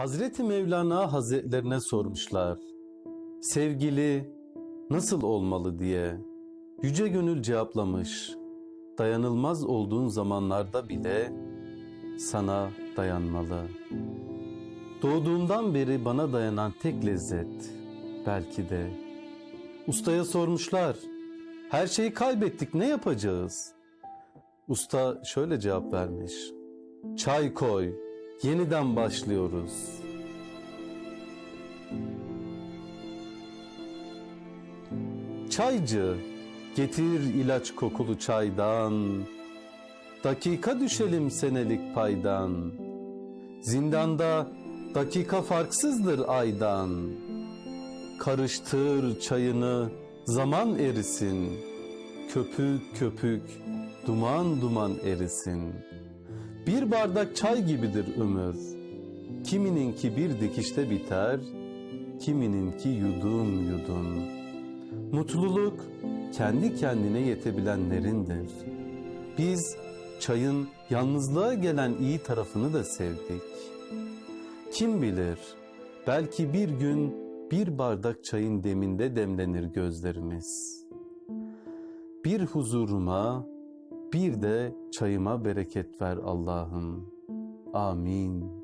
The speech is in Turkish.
Hazreti Mevlana Hazretlerine sormuşlar. Sevgili nasıl olmalı diye. Yüce Gönül cevaplamış. Dayanılmaz olduğun zamanlarda bile sana dayanmalı. Doğduğumdan beri bana dayanan tek lezzet belki de. Ustaya sormuşlar. Her şeyi kaybettik ne yapacağız? Usta şöyle cevap vermiş. Çay koy, yeniden başlıyoruz. Çaycı, getir ilaç kokulu çaydan. Dakika düşelim senelik paydan. Zindanda dakika farksızdır aydan. Karıştır çayını, zaman erisin. Köpük köpük, duman duman erisin. Bir bardak çay gibidir ömür. Kimininki bir dikişte biter, kimininki yudum yudum. Mutluluk kendi kendine yetebilenlerindir. Biz çayın yalnızlığa gelen iyi tarafını da sevdik. Kim bilir, belki bir gün bir bardak çayın deminde demlenir gözlerimiz. Bir huzuruma, bir de çayıma bereket ver Allah'ım. Amin.